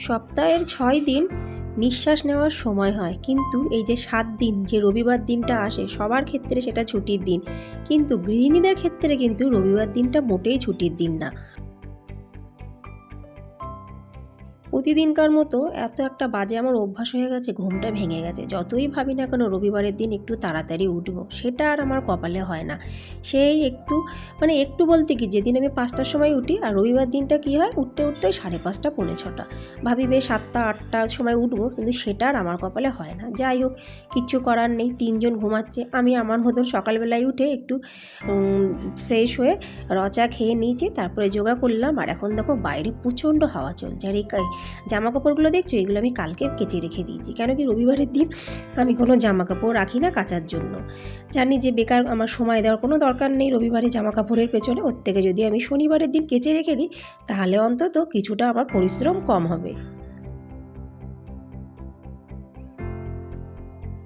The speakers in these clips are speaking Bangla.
সপ্তাহের ছয় দিন নিঃশ্বাস নেওয়ার সময় হয়। কিন্তু এই যে সাত দিন, যে রবিবার দিনটা আসে, সবার ক্ষেত্রে সেটা ছুটির দিন। কিন্তু গৃহিণীদের ক্ষেত্রে কিন্তু রবিবার দিনটা মোটেই ছুটির দিন না। প্রতিদিনকার মতো এত একটা বাজে আমার অভ্যাস হয়ে গেছে, ঘুমটা ভেঙে গেছে। যতই ভাবি না কেন রবিবারের দিন একটু তাড়াতাড়ি উঠবো, সেটা আর আমার কপালে হয় না। সেই একটু মানে একটু বলতে কি, যেদিন আমি পাঁচটার সময় উঠি আর রবিবার দিনটা কি হয়, উঠতে উঠতে সাড়ে পাঁচটা, পৌনে ছটা। ভাবি বেশ সাতটা, আটটার সময় উঠবো, কিন্তু সেটা আর আমার কপালে হয় না। যাই হোক, কিচ্ছু করার নেই, তিনজন ঘুমাচ্ছে। আমি আমার মতন সকালবেলায় উঠে একটু ফ্রেশ হয়ে রচা খেয়ে নিয়েছি, তারপরে যোগা করলাম। আর এখন দেখো বাইরে প্রচণ্ড হাওয়া চলছে। আর এই জামা কাপড়গুলো দেখছ? এগুলো আমি কালকে কেচে রেখে দিয়েছি। কেন কি রবিবারের দিন আমি কোনো জামা কাপড় রাখি না কাচার জন্য। জানি যে বেকার আমার সময় দেওয়ার কোনো দরকার নেই রবিবারে জামা কাপড়ের পেছনে। ওর থেকে যদি আমি শনিবারের দিন কেচে রেখে দিই, তাহলে অন্তত কিছুটা আমার পরিশ্রম কম হবে।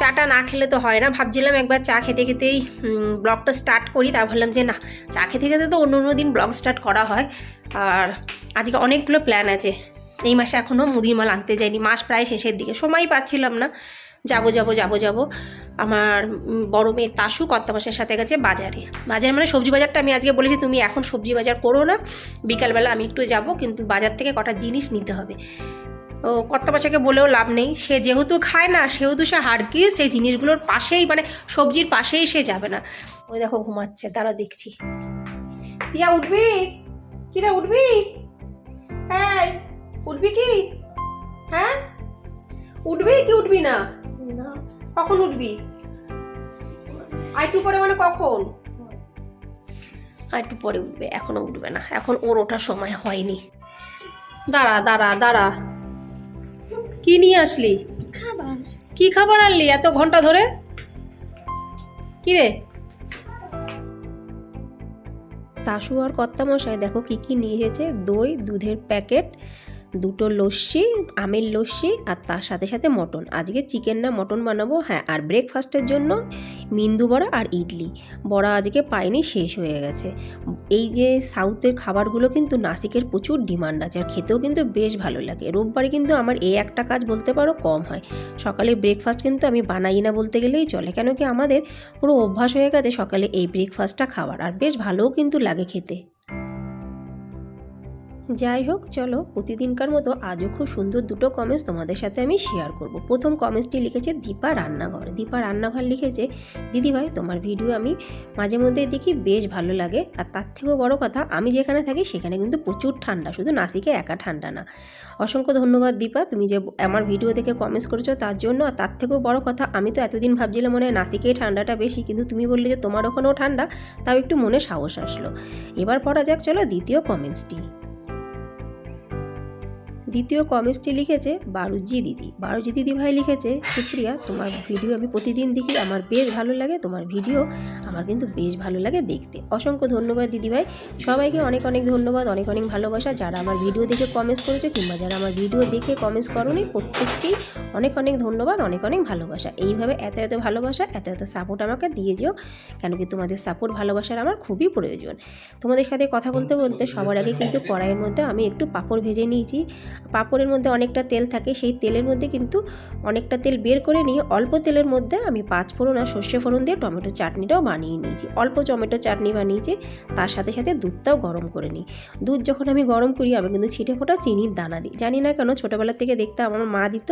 চাটা না খেলে তো হয় না। ভাবছিলাম একবার চা খেতে খেতেই ব্লগটা স্টার্ট করি। তা ভাবলাম যে না, চা খেতে খেতে তো অন্য অন্য দিন ব্লগ স্টার্ট করা হয়। আর আজকে অনেকগুলো প্ল্যান আছে। এই মাসে এখনও মুদির মাল আনতে যাইনি। মাস প্রায় শেষের দিকে। সময় পাচ্ছিলাম না। যাব যাব যাব যাব। আমার বড় মেয়ে তাসু কর্তা মাসের সাথে গেছে বাজারে। বাজার মানে সবজি বাজারটা আমি আজকে বলেছি, তুমি এখন সবজি বাজার করো না। বিকালবেলা আমি একটু যাব, কিন্তু বাজার থেকে কটা জিনিস নিতে হবে। ও কর্তা বাচ্চাকে বলেও লাভ নেই। সে যেহেতু খায় না সেহেতু সে হারকি সেই জিনিসগুলোর পাশেই মানে সবজির পাশেই সে যাবে না। ওই দেখো ঘুমাচ্ছে তারা দেখছি। টিয়া উঠবি? কিরা উঠবি? হ্যাঁ উঠবি কি? হ্যাঁ? উঠবি কি উঠবি না? কখন উঠবি? আর একটু পরে মানে কখন? আর একটু পরে উঠবে এখনও উঠবে না। এখন ওর ওঠার সময় হয়নি। দাঁড়া দাঁড়া দাঁড়া। কি নিয়ে আসলি? খাবার। কি খাবার আনলি এত ঘণ্টা ধরে? কি রে তাসু আর কর্তামশাই দেখো কি কি নিয়ে এসেছে। দই দুধের প্যাকেট দুটো লস্যি আমের লস্যি আর তার সাথে সাথে মটন। আজকে চিকেন না মটন বানাবো। হ্যাঁ আর ব্রেকফাস্টের জন্য মিন্দু বড়া আর ইডলি। বড়া আজকে পাইনি, শেষ হয়ে গেছে। এই যে সাউথের খাবারগুলো কিন্তু নাসিকের প্রচুর ডিমান্ড আছে, আর খেতেও কিন্তু বেশ ভালো লাগে। রোববারে কিন্তু আমার এই একটা কাজ বলতে পারো কম হয়। সকালে ব্রেকফাস্ট কিন্তু আমি বানাই না বলতে গেলেই চলে কেন কি আমাদের পুরো অভ্যাস হয়ে গেছে সকালে এই ব্রেকফাস্টটা খাওয়ার, আর বেশ ভালোও কিন্তু লাগে খেতে। যাই হোক, চলো প্রতিদিনকার মতো আজও খুব সুন্দর দুটো কমেন্টস তোমাদের সাথে আমি শেয়ার করব। প্রথম কমেন্টসটি লিখেছে দীপা রান্নাঘর। দীপা রান্নাঘর লিখেছে দিদিভাই তোমার ভিডিও আমি মাঝে মধ্যে দেখি, বেশ ভালো লাগে। আর তার থেকেও বড় কথা, আমি যেখানে থাকি, সেখানে কিন্তু প্রচুর ঠান্ডা। শুধু নাসিকে একা ঠান্ডা না। অসংখ্য ধন্যবাদ দীপা, তুমি যে আমার ভিডিও দেখে কমেন্টস করেছ তার জন্য। আর তার থেকেও বড় কথা, আমি তো এতদিন ভাবছিলাম মনে হয় নাসিকেই ঠান্ডাটা বেশি, কিন্তু তুমি বললে যে তোমার ওখানেও ঠান্ডা, তাও একটু মনে সাহস আসলো। এবার পড়া যাক, চলো দ্বিতীয় কমেন্টসটি দ্বিতীয় কমেন্টসটি লিখেছে বারুজি দিদি। বারুজি দিদি ভাই লিখেছে, সুপ্রিয়া, তোমার ভিডিও আমি প্রতিদিন দেখি, আমার বেশ ভালো লাগে, তোমার ভিডিও আমার কিন্তু বেশ ভালো লাগে দেখতে। অসংখ্য ধন্যবাদ দিদি ভাই। সবাইকে অনেক অনেক ধন্যবাদ, অনেক অনেক ভালোবাসা। যারা আমার ভিডিও দেখে কমেন্টস করেছে কিংবা যারা আমার ভিডিও দেখে কমেন্টস করোনি, প্রত্যেককেই অনেক অনেক ধন্যবাদ, অনেক অনেক ভালোবাসা। এইভাবে এত এত ভালোবাসা, এত এত সাপোর্ট আমাকে দিয়ে যেও, কেন কি তোমাদের সাপোর্ট ভালোবাসার আমার খুবই প্রয়োজন। তোমাদের সাথে কথা বলতে বলতে সবার আগে কিন্তু কড়াইয়ের মধ্যে আমি একটু পাঁপড় ভেজে নিয়েছি। পাঁপড়ের মধ্যে অনেকটা তেল থাকে, সেই তেলের মধ্যে কিন্তু অনেকটা তেল বের করে নিয়ে অল্প তেলের মধ্যে আমি পাঁচ ফোড়ন আর সর্ষে ফোড়ন দিয়ে টমেটো চাটনিটাও বানিয়ে নিয়েছি। অল্প টমেটো চাটনি বানিয়েছি, তার সাথে সাথে দুধটাও গরম করে নিই। দুধ যখন আমি গরম করি, আমি কিন্তু ছিটে ফোটা চিনির দানা দিই। জানি না কেন, ছোটোবেলা থেকে দেখতে আমার মা দিত,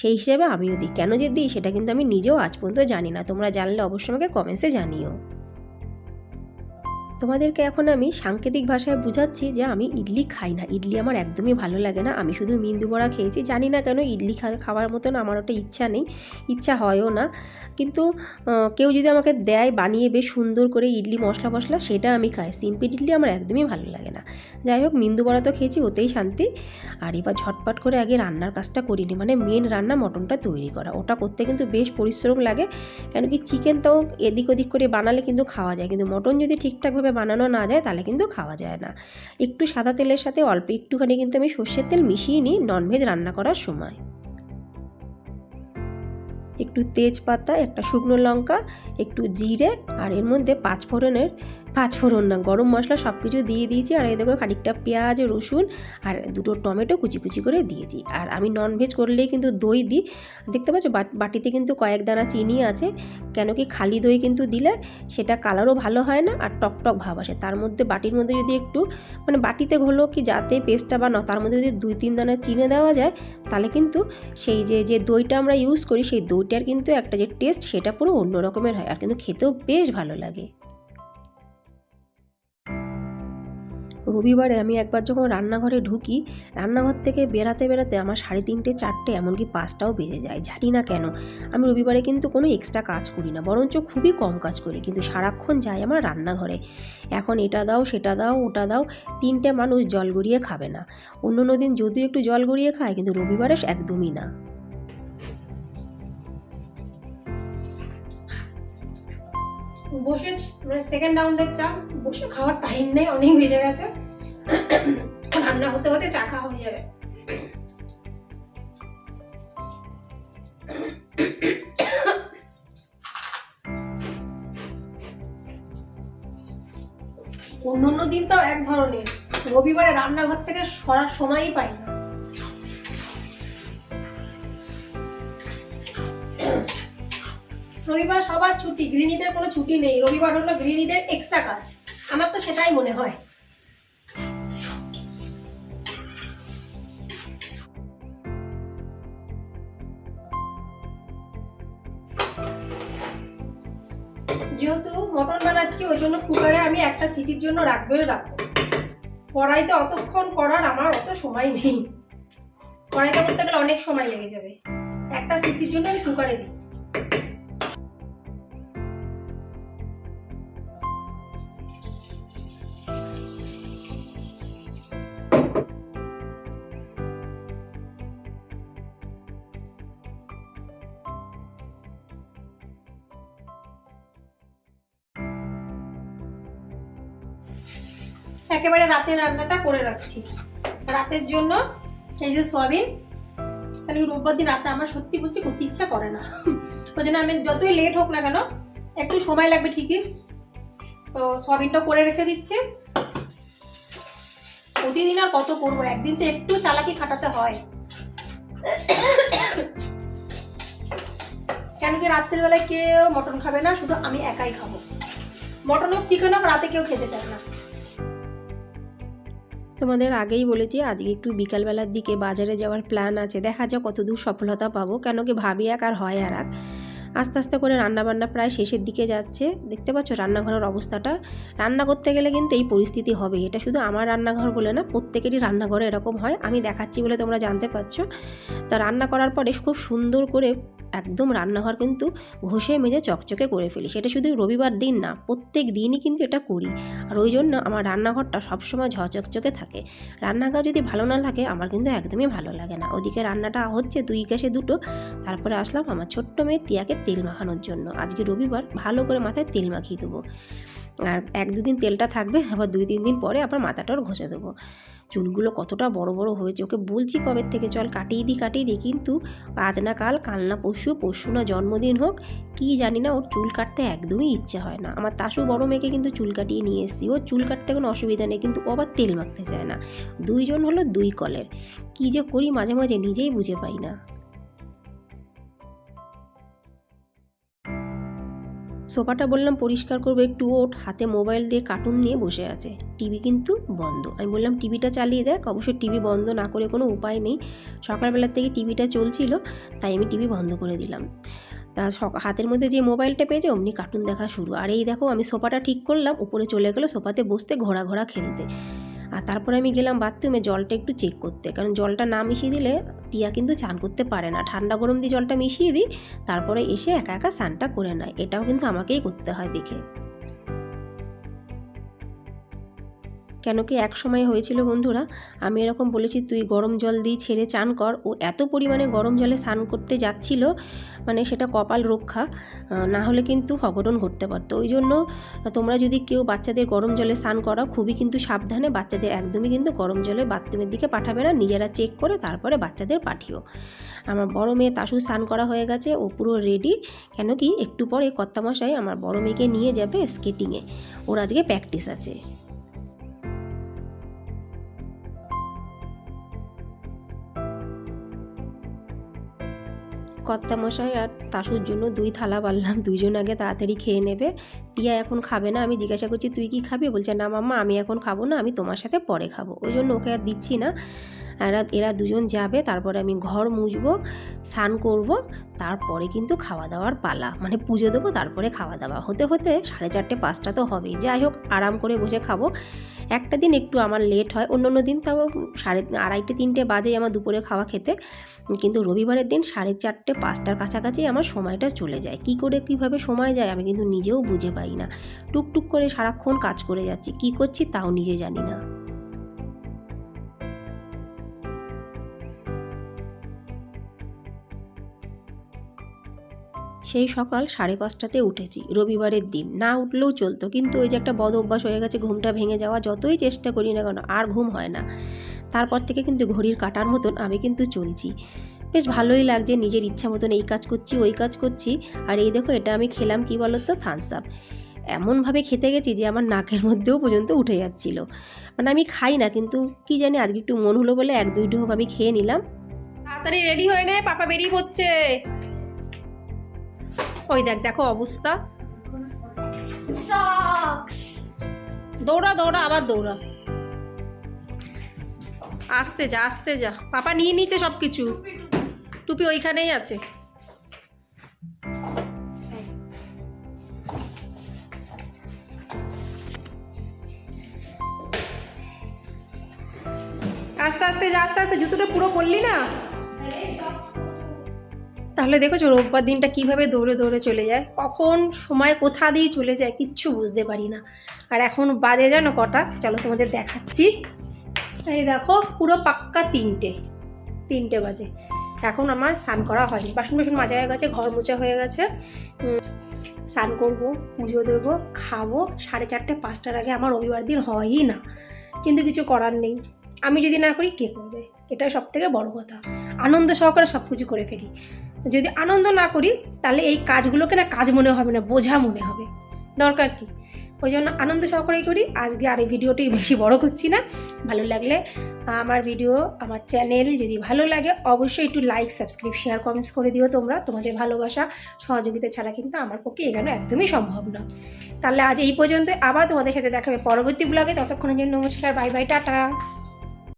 সেই হিসেবে আমিও দিই। কেন যে দিই, সেটা কিন্তু আমি নিজেও আজ পর্যন্ত জানি না। তোমরা জানলে অবশ্যই আমাকে কমেন্টসে জানিও। তোমাদেরকে এখন আমি সাংকেতিক ভাষায় বুঝাচ্ছি যে আমি ইডলি খাই না। ইডলি আমার একদমই ভালো লাগে না। আমি শুধু মিন্দু বড়া খেয়েছি। জানি না কেন ইডলি খাওয়ার মতন আমার ওটা ইচ্ছা নেই। ইচ্ছা হয়ও না। কিন্তু কেউ যদি আমাকে দেয় বানিয়ে বেশ সুন্দর করে ইডলি মশলা মশলা, সেটা আমি খাই। সিম্পল ইডলি আমার একদমই ভালো লাগে না। যাই হোক মিন্দু বড়া তো খেয়েছি, ওতেই শান্তি। আর এবার ঝটপট করে আগে রান্নার কাজটা করিনি মানে মেন রান্না মটনটা তৈরি করা। ওটা করতে কিন্তু বেশ পরিশ্রম লাগে। কেন কি চিকেন তো এদিক ওদিক করে বানালে কিন্তু খাওয়া যায়। কিন্তু মটন যদি ঠিকঠাকভাবে বানানো না যায়, তাহলে কিন্তু খাওয়া যায় না। একটু সাদা তেলের সাথে অল্প একটুখানি কিন্তু আমি সর্ষের তেল মিশিয়ে নিই ননভেজ রান্না করার সময়। একটু তেজপাতা, একটা শুকনো লঙ্কা, একটু জিরে, আর এর মধ্যে পাঁচ ফোড়নের পাঁচ ফোড়ন না, গরম মশলা সব কিছু দিয়ে দিয়েছি, আর এই দেখো খানিকটা পেঁয়াজ, রসুন, আর দুটো টমেটো কুচি কুচি করে দিয়েছি। আর আমি ননভেজ করলেই কিন্তু দই দিই। দেখতে পাচ্ছ বাট- বাটিতে কিন্তু কয়েক দানা চিনি আছে, কেন কি খালি দই কিন্তু দিলে সেটা কালারও ভালো হয় না, আর টক টক ভাব আসে। তার মধ্যে বাটির মধ্যে যদি একটু মানে বাটিতে হলো কি যাতে পেস্টটা বা না, তার মধ্যে যদি দুই তিন দানা চিনে দেওয়া যায়, তাহলে কিন্তু সেই যে যে দইটা আমরা ইউজ করি, সেই দইটার কিন্তু একটা যে টেস্ট সেটা পুরো অন্য রকমের হয়, আর কিন্তু খেতেও বেশ ভালো লাগে। রবিবারে আমি একবার যখন রান্নাঘরে ঢুকি, রান্নাঘর থেকে বেরাতে বেরাতে আমার সাড়ে তিনটে, চারটে, এমনকি পাঁচটাও বেজে যায়, জানি না কেন। আমি রবিবারে কিন্তু কোনো এক্সট্রা কাজ করি না, বরঞ্চ খুবই কম কাজ করি, কিন্তু সারাক্ষণ যাই আমার রান্নাঘরে। এখন এটা দাও, সেটা দাও, ওটা দাও, তিনটে মানুষ জল গড়িয়ে খাবে না। অন্য দিন যদিও একটু জল গড়িয়ে খায়, কিন্তু রবিবারে একদমই না। বসে মানে সেকেন্ড রাউন্ডের চা, বসে খাওয়ার টাইম নেই, অনেক বেজে গেছে। রান্না হতে হতে চা খাওয়া হয়ে যাবে। অন্য অন্য দিন তো এক ধরনের। রবিবারে রান্নাঘর থেকে সরার সময়ই পাই না। রবিবার সবার ছুটি, গৃহিণীদের কোনো ছুটি নেই। রবিবার হলো গৃহিণীদের এক্সট্রা কাজ। আমার তো সেটাই মনে হয়। যেহেতু মটন বানাচ্ছি, ওই জন্য কুকারে আমি একটা সিটির জন্য রাখবোই রাখব। কড়াইতে অতক্ষণ করার আমার অত সময় নেই। কড়াইতে করতে গেলে অনেক সময় লেগে যাবে। একটা সিটির জন্য আমি কুকারে দিই। একেবারে রাতের রান্নাটা করে রাখছি। রাতের জন্য এই যে সোয়াবিন, তাহলে রোববার দিন রাতে আমার সত্যি বলছি করতে ইচ্ছা করে না। ওই জন্য আমি যতই লেট হোক না কেন, একটু সময় লাগবে ঠিকই। তো সোয়াবিনটা করে রেখে দিচ্ছি। প্রতিদিন আর কত করব? একদিন তো একটু চালাকি খাটাতে হয়। কেন কি রাত্রের বেলায় কেউ মটন খাবে না, শুধু আমি একাই খাব। মটন হোক চিকেন হোক, রাতে কেউ খেতে চায় না। তোমাদের আগেই বলেছি, আজকে একটু বিকালবেলার দিকে বাজারে যাওয়ার প্ল্যান আছে। দেখা যাক কতদূর সফলতা পাবো। কেন কি ভাবি এক আর হয় আর এক। আস্তে আস্তে করে রান্নাবান্না প্রায় শেষের দিকে যাচ্ছে। দেখতে পাচ্ছ রান্নাঘরের অবস্থাটা। রান্না করতে গেলে কিন্তু এই পরিস্থিতি হবে। এটা শুধু আমার রান্নাঘর বলে না, প্রত্যেকেরই রান্নাঘরে এরকম হয়। আমি দেখাচ্ছি বলে তোমরা জানতে পারছ। তা রান্না করার পরে খুব সুন্দর করে একদম রান্নাঘর কিন্তু ঘষে মেজে চকচকে করে ফেলি। সেটা শুধু রবিবার দিন না, প্রত্যেক দিনই কিন্তু এটা করি। আর ওই জন্য আমার রান্নাঘরটা সবসময় ঝচকচকে থাকে। রান্নাঘর যদি ভালো না থাকে আমার কিন্তু একদমই ভালো লাগে না। ওদিকে রান্নাটা হচ্ছে দুই গ্যাসে দুটো, তারপরে আসলাম আমার ছোট্ট মেয়ে তিয়াকে তেল মাখানোর জন্য। আজকে রবিবার ভালো করে মাথায় তেল মাখিয়ে দেবো। আর এক দুদিন তেলটা থাকবে, আবার দুই তিন দিন পরে আবার মাথাটাও ঘষে দেবো। চুলগুলো কতটা বড় বড় হয়েছে, ওকে বলছি কবে থেকে, চল কাটিয়ে দিই কাটিয়ে দিই, কিন্তু আজ না কাল কাল না পশু পরশু না জন্মদিন হোক, কি জানি না ওর চুল কাটতে একদমই ইচ্ছে হয় না। আমার তাসু বড় মেয়েকে কিন্তু চুল কাটিয়ে নিয়ে এসেছি ও চুল কাটতে কোনো অসুবিধা নেই, কিন্তু ও আবার তেল মাখতে চায় না। দুইজন হলো দুই কলের, কী যে করি মাঝে মাঝে নিজেই বুঝে পাই না। সোফাটা বললাম পরিষ্কার করব, একটু ওঠ, হাতে মোবাইল দিয়ে কার্টুন নিয়ে বসে আছে। টিভি কিন্তু বন্ধ। আমি বললাম, টিভিটা চালিয়ে দেখ, অবশ্যই টিভি বন্ধ না করে কোনো উপায় নেই। সকালবেলার থেকে টিভিটা চলছিল, তাই আমি টিভি বন্ধ করে দিলাম। তা হাতের মধ্যে যে মোবাইলটা পেয়েছে, অমনি কার্টুন দেখা শুরু। আর এই দেখো, আমি সোফাটা ঠিক করলাম, উপরে চলে গেলো সোফাতে বসতে ঘোরা ঘোরা খেলতে। আর তারপরে আমি গেলাম বাথরুমে জলটা একটু চেক করতে। কারণ জলটা না মিশিয়ে দিলে টিয়া কিন্তু চান করতে পারে না। ঠান্ডা গরম দিয়ে জলটা মিশিয়ে দিই, তারপরে এসে একা একা স্নানটা করে নেয়। এটাও কিন্তু আমাকেই করতে হয় দেখে। কেন কি এক সময় হয়েছিল বন্ধুরা? আমি এরকম বলেছি, তুই গরম জল দিয়ে ছেড়ে চান কর। ও এত পরিমাণে গরম জলে স্নান করতে যাচ্ছিল মানে সেটা কপাল রক্ষা না হলে কিন্তু অঘটন ঘটতে পারতো। ওই জন্য তোমরা যদি কেউ বাচ্চাদের গরম জলে স্নান করাও, খুবই কিন্তু সাবধানে বাচ্চাদের একদমই কিন্তু গরম জলে বাথরুমের দিকে পাঠাবে না, নিজেরা চেক করে তারপরে বাচ্চাদের পাঠিও। আমার বড় মেয়ে তাসু স্নান করা হয়ে গেছে, ও পুরো রেডি কেন কি, একটু পরে কর্তামশাই আমার বড় মেয়েকে নিয়ে যাবে স্কেটিংয়ে ওর আজকে প্র্যাকটিস আছে। কর্তামশাই আর তাসুর জন্য দুই থালা বাড়লাম। দুজন আগে তাড়াতাড়ি খেয়ে নেবে। টিয়া এখন খাবে না। আমি জিজ্ঞাসা করছি, তুই কি খাবি? বলছে, না মাম্মা, আমি এখন খাব না, আমি তোমার সাথে পরে খাব। ওই জন্য ওকে আর দিচ্ছি না। এরা এরা দুজন যাবে, তারপরে আমি ঘর মুছবো, স্নান করব, তারপরে কিন্তু খাওয়া দাওয়ার পালা। মানে পুজো দেবো, তারপরে খাওয়া দাওয়া। হতে হতে সাড়ে চারটে, পাঁচটা তো হবেই। যাই হোক, আরাম করে বসে খাব। একটা দিন একটু আমার লেট হয় অন্য অন্য দিন তাও সাড়ে আড়াইটে, তিনটে বাজেই আমার দুপুরে খাওয়া খেতে। কিন্তু রবিবারের দিন সাড়ে চারটে, পাঁচটার কাছাকাছি আমার সময়টা চলে যায়। কি করে, কীভাবে সময় যায় আমি কিন্তু নিজেও বুঝে পাই না। টুকটুক করে সারাক্ষণ কাজ করে যাচ্ছি। কি করছি তাও নিজে জানি না। সেই সকাল সাড়ে পাঁচটাতে উঠেছি। রবিবারের দিন। না উঠলেও চলতো, কিন্তু ওই যে একটা বদ অভ্যাস হয়ে গেছে, ঘুমটা ভেঙে যাওয়া, যতই চেষ্টা করি না কেন, আর ঘুম হয় না। তারপর থেকে কিন্তু ঘড়ির কাটার মতন আমি কিন্তু চলছি। বেশ ভালোই লাগছে, নিজের ইচ্ছা মতন এই কাজ করছি, ওই কাজ করছি। আর এই দেখো, এটা আমি খেলাম কি বলতো? থামস আপ এমনভাবে খেতে গেছি যে আমার নাকের মধ্যেও পর্যন্ত উঠে যাচ্ছিল। মানে আমি খাই না, কিন্তু কি জানি আজকে একটু মন হলো বলে এক দুই ঢোক আমি খেয়ে নিলাম। তাড়াতাড়ি রেডি হয়ে নে, পাপা বেরিয়ে পড়ছে। ওই দেখ দেখো অবস্থা। দৌড়া দৌড়া আবার দৌড়া। আসতে যা আসতে যা। পাপা নিয়ে নিচ্ছে সব কিছু টুপি ওইখানেই আছে। আস্তে আস্তে যা আস্তে আস্তে। জুতোটা পুরো পরলি না? তাহলে দেখেছ রোববার দিনটা কীভাবে দৌড়ে দৌড়ে চলে যায়? কখন সময় কোথা দিয়ে চলে যায় কিচ্ছু বুঝতে পারি না। আর এখন বাজে জানো কটা? চলো তোমাদের দেখাচ্ছি। এই দেখো, পুরো পাক্কা তিনটে। তিনটে বাজে। এখন আমার স্নান করা হয়নি। বাসন বাসন মাজা হয়ে গেছে, ঘর মোছা হয়ে গেছে। স্নান করব, পুজো দেবো, খাব। সাড়ে চারটে, পাঁচটার আগে আমার রবিবার দিন হয়ই না। কিন্তু কিছু করার নেই। আমি যদি না করি, কে করবে? এটা সব থেকে বড় কথা। আনন্দ সহকারে সব কিছু করে ফেলি। যদি আনন্দ না করি, তাহলে এই কাজগুলোকে না কাজ মনে হবে না, বোঝা মনে হবে। দরকার কি? ওই জন্য আনন্দ সহকারেই করি। আজকে আর এই ভিডিওটি বেশি বড় করছি না। ভালো লাগলে আমার ভিডিও, আমার চ্যানেল যদি ভালো লাগে, অবশ্যই একটু লাইক সাবস্ক্রাইব শেয়ার কমেন্টস করে দিও তোমরা। তোমাদের ভালোবাসা, সহযোগিতা ছাড়া কিন্তু আমার পক্ষে এখানে একদমই সম্ভব না। তাহলে আজ এই পর্যন্ত আবার তোমাদের সাথে দেখাবে পরবর্তী ব্লগে ততক্ষণের জন্য নমস্কার বাই বাই টাটা।